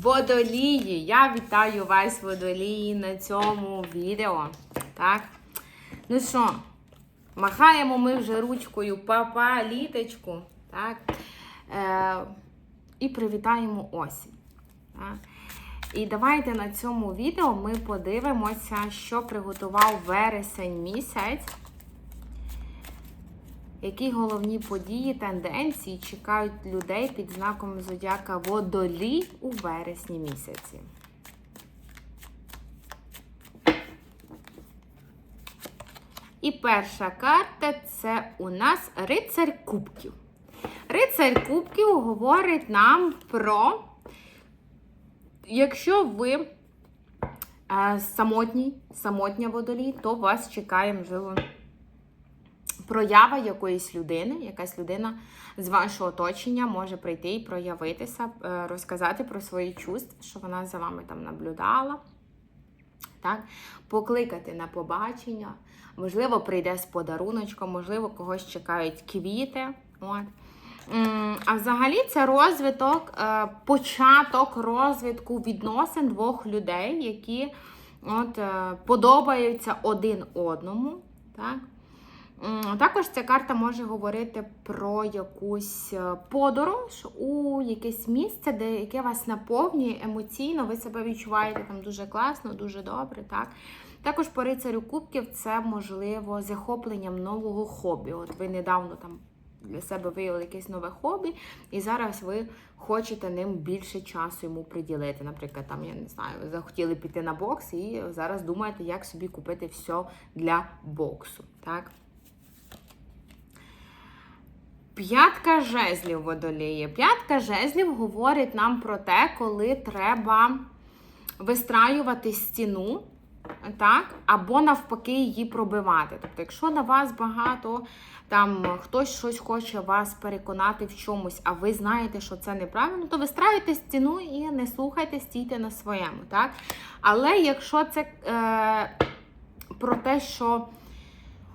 Водолії! Я вітаю вас, водолії, на цьому відео. Так? Ну що, махаємо ми вже ручкою папа літочку. Так? Е, і привітаємо осінь. Так? І давайте на цьому відео ми подивимося, що приготував вересень місяць. Які головні події, тенденції чекають людей під знаком зодіака Водолій у вересні місяці? І перша карта це у нас рицар кубків. Рицар кубків говорить нам про, якщо ви е, самотній, самотня водолій, то вас чекає, можливо, проява якоїсь людини, якась людина з вашого оточення може прийти і проявитися, е, розказати про свої чувства, що вона за вами там наблюдала. Так? Покликати на побачення, можливо, прийде з подаруночком, можливо, когось чекають квіти. От. А взагалі це розвиток, е, початок розвитку відносин двох людей, які от, е, подобаються один одному. Так? Також ця карта може говорити про якусь е, подорож у якесь місце, де яке вас наповнює емоційно, ви себе відчуваєте там дуже класно, дуже добре. Так? Також по рицарю кубків це можливо захопленням нового хобі. От ви недавно там для себе виявили якесь нове хобі, і зараз ви хочете ним більше часу йому приділити. Наприклад, там, я не знаю, ви захотіли піти на бокс і зараз думаєте, як собі купити все для боксу. Так? П'ятка жезлів водоліє. П'ятка жезлів говорить нам про те, коли треба вистраювати стіну, так, або навпаки її пробивати. Тобто, якщо на вас багато, там хтось щось хоче вас переконати в чомусь, а ви знаєте, що це неправильно, то вистраюйте стіну і не слухайте, стійте на своєму. Так? Але якщо це е, про те, що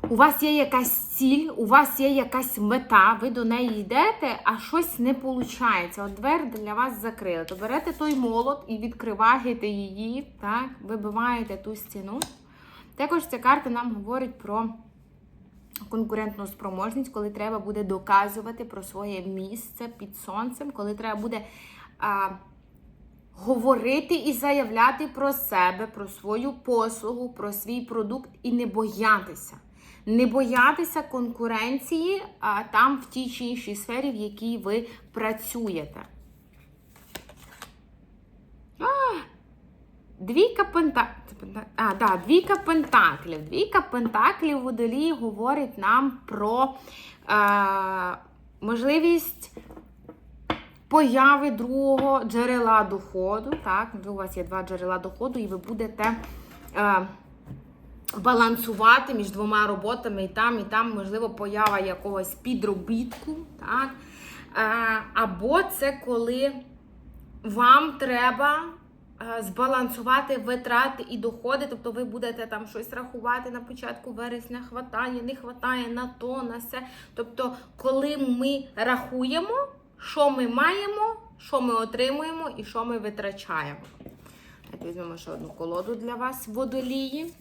у вас є якась ціль, у вас є якась мета, ви до неї йдете, а щось не виходить. От двері для вас закрили. То берете той молот і відкриваєте її, так, вибиваєте ту стіну. Також ця карта нам говорить про конкурентну спроможність, коли треба буде доказувати про своє місце під сонцем, коли треба буде а, говорити і заявляти про себе, про свою послугу, про свій продукт і не боятися. Не боятися конкуренції а, там в тій чи іншій сфері, в якій ви працюєте. А, Двійка пентаклів. А, да, двійка пентаклів. Двійка пентаклів водолії говорить нам про е, можливість появи другого джерела доходу. Так, у вас є два джерела доходу, і ви будете. Е, балансувати між двома роботами і там, і там, можливо, поява якогось підробітку. так? Е, Або це коли вам треба е, збалансувати витрати і доходи, тобто ви будете там щось рахувати на початку вересня, хватає, не хватає на то, на все. Тобто, коли ми рахуємо, що ми маємо, що ми отримуємо і що ми витрачаємо. Візьмемо ще одну колоду для вас водолії.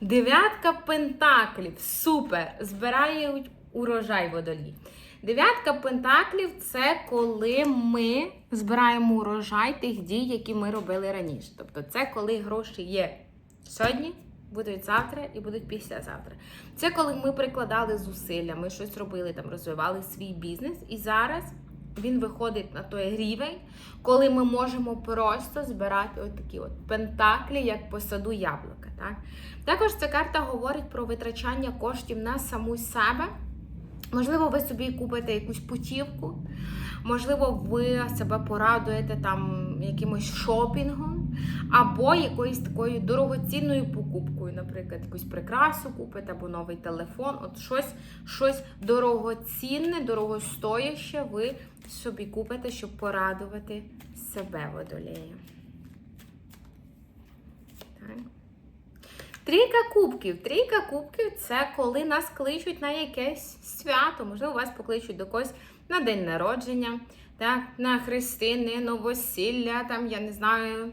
Дев'ятка пентаклів. Супер! Збирають урожай водолій. Дев'ятка пентаклів це коли ми збираємо урожай тих дій, які ми робили раніше. Тобто, це коли гроші є сьогодні, будуть завтра і будуть післязавтра. Це коли ми прикладали зусилля, ми щось робили, там розвивали свій бізнес, і зараз він виходить на той рівень, коли ми можемо просто збирати от такі от пентаклі, як по саду яблука. Так? Також ця карта говорить про витрачання коштів на саму себе. Можливо, ви собі купите якусь путівку, можливо, ви себе порадуєте там якимось шопінгом, або якоюсь такою дорогоцінною покупкою, наприклад, якусь прикрасу купите, або новий телефон. От щось, щось дорогоцінне, дорогостояще ви собі купите, щоб порадувати себе водолея. Так. Трійка кубків. Трійка кубків це коли нас кличуть на якесь свято. Можливо, вас покличуть до когось на день народження, так, на хрестини, новосілля, там, я не знаю,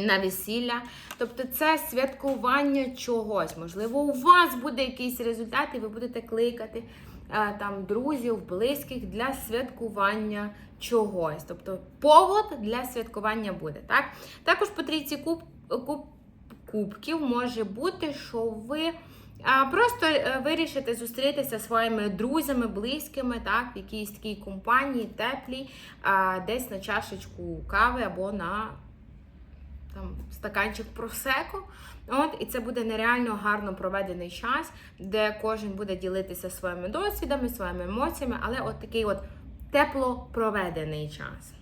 на весілля. Тобто це святкування чогось. Можливо, у вас буде якийсь результат, і ви будете кликати е, там друзів, близьких для святкування чогось. Тобто повод для святкування буде. Так? Також по трійці куб, куб, кубків може бути, що ви. Просто е, вирішите зустрітися зі своїми друзями, близькими, так, в якійсь такій компанії, теплій, десь на чашечку кави або на там, стаканчик просеку. От, І це буде нереально гарно проведений час, де кожен буде ділитися своїми досвідами, своїми емоціями, але от такий от тепло проведений час.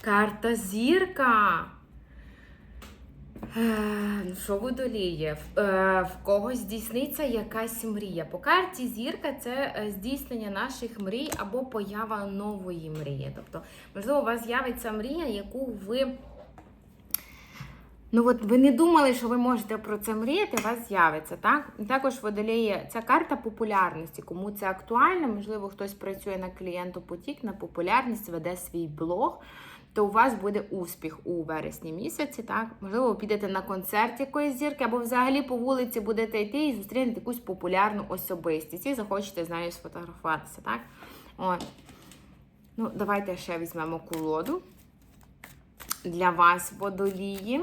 Карта зірка. Е, ну, Що водоліє? В, е, когось здійсниться якась мрія. По карті зірка це е, здійснення наших мрій або поява нової мрії. Тобто, можливо, у вас з'явиться мрія, яку ви. Ну, от ви не думали, що ви можете про це мріяти, у вас з'явиться, так? Також водоліє ця карта популярності. Кому це актуально, можливо, хтось працює на клієнту потік, на популярність, веде свій блог то у вас буде успіх у вересні місяці. так? Можливо, ви підете на концерт якоїсь зірки, або взагалі по вулиці будете йти і зустрінете якусь популярну особистість. І захочете з нею сфотографуватися. так? От. Ну, Давайте ще візьмемо колоду. Для вас водолії.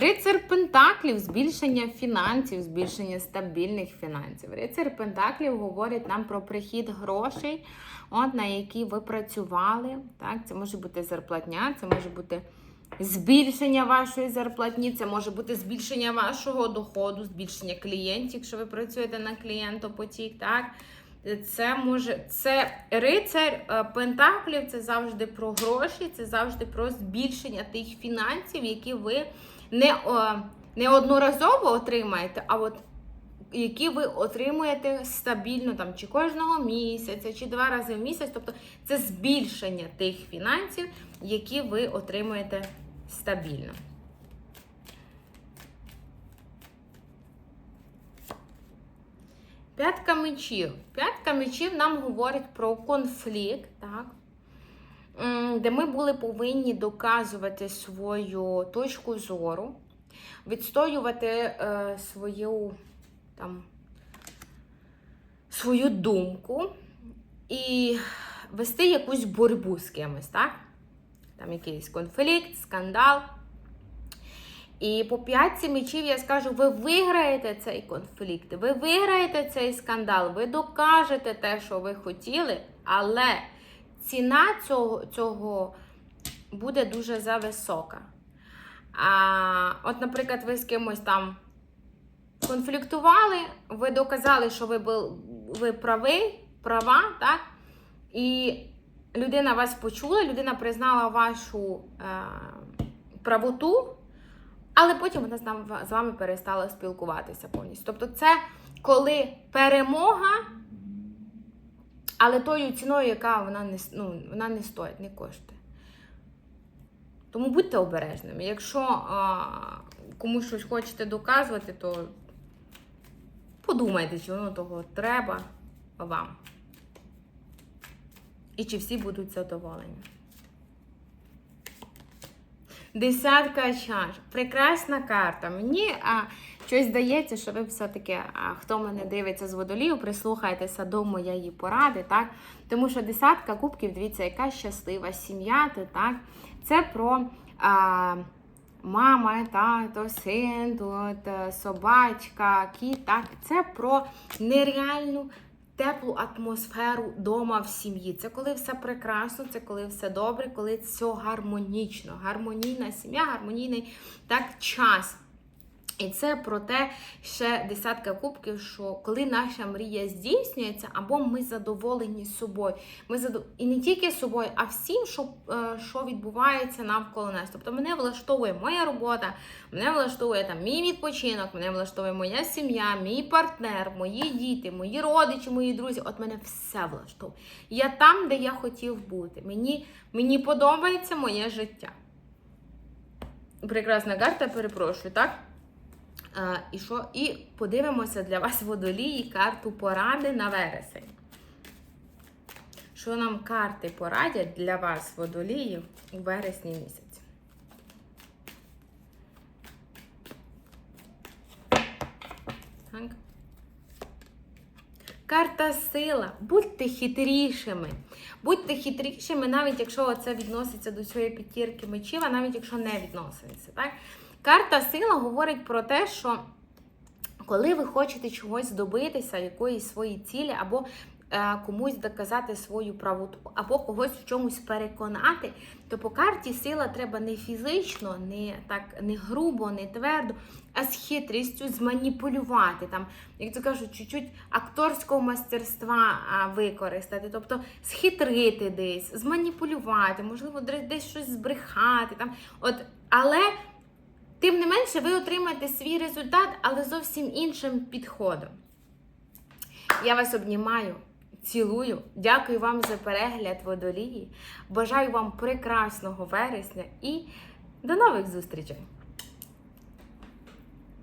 Рицар Пентаклів збільшення фінансів, збільшення стабільних фінансів. Рицар Пентаклів говорить нам про прихід грошей, от, на які ви працювали. Так? Це може бути зарплатня, це може бути збільшення вашої зарплатні, це може бути збільшення вашого доходу, збільшення клієнтів, якщо ви працюєте на клієнтопотік. так? Це може це рицар е, Пентаклів, це завжди про гроші, це завжди про збільшення тих фінансів, які ви не не одноразово отримаєте, а от які ви отримуєте стабільно там чи кожного місяця, чи два рази в місяць. Тобто це збільшення тих фінансів, які ви отримуєте стабільно. П'ятка мечів. П'ятка мечів нам говорить про конфлікт, так? Де ми були повинні доказувати свою точку зору, відстоювати е, свою там, свою думку і вести якусь боротьбу з кимось, так? Там якийсь конфлікт, скандал. І по п'ятці мечів я скажу, ви виграєте цей конфлікт, ви виграєте цей скандал, ви докажете те, що ви хотіли, але ціна цього цього буде дуже зависока. А, От, наприклад, ви з кимось там конфліктували, ви доказали, що ви були, ви правий, права, так? І людина вас почула, людина признала вашу е, правоту, але потім вона з вами перестала спілкуватися повністю. Тобто, це коли перемога. Але тою ціною, яка вона не ну, вона не стоїть, не коштує. Тому будьте обережними. Якщо а, комусь щось хочете доказувати, то подумайте, чи воно того треба вам. І чи всі будуть задоволені. Десятка чаш. Прекрасна карта. Мені а, щось здається, що ви все-таки, хто мене дивиться з водолію, прислухайтеся до моєї поради. так? Тому що десятка кубків, дивіться, яка щаслива сім'я, так? Це про а, мама, тато, син, тут, е, собачка, кіт. так? Це про нереальну теплу атмосферу дома в сім'ї. Це коли все прекрасно, це коли все добре, коли все гармонічно. Гармонійна сім'я, гармонійний так час. І це про те, ще десятка кубків, що коли наша мрія здійснюється, або ми задоволені собою. Ми задов... І не тільки собою, а всім, що, е, що відбувається навколо нас. Тобто мене влаштовує моя робота, мене влаштовує там мій відпочинок, мене влаштовує моя сім'я, мій партнер, мої діти, мої родичі, мої друзі. От мене все влаштовує. Я там, де я хотів бути. Мені, мені подобається моє життя. Прекрасна карта, перепрошую, так? А, і що? І подивимося для вас водолії карту поради на вересень. Що нам карти порадять для вас, водоліїв, у вересні місяці? Так. Карта сила. Будьте хитрішими. Будьте хитрішими, навіть якщо це відноситься до цієї п'ятірки мечів, а навіть якщо не відноситься. Так? Карта сила говорить про те, що коли ви хочете чогось добитися, якоїсь своєї цілі, або е, комусь доказати свою правоту, або когось в чомусь переконати, то по карті сила треба не фізично, не так не грубо, не твердо, а з хитрістю зманіпулювати. Там, як то кажуть, чуть-чуть акторського мастерства використати, тобто схитрити десь, зманіпулювати, можливо, десь щось збрехати. Там, от, але Тим не менше, ви отримаєте свій результат, але зовсім іншим підходом. Я вас обнімаю, цілую. Дякую вам за перегляд водолії. Бажаю вам прекрасного вересня і до нових зустрічей!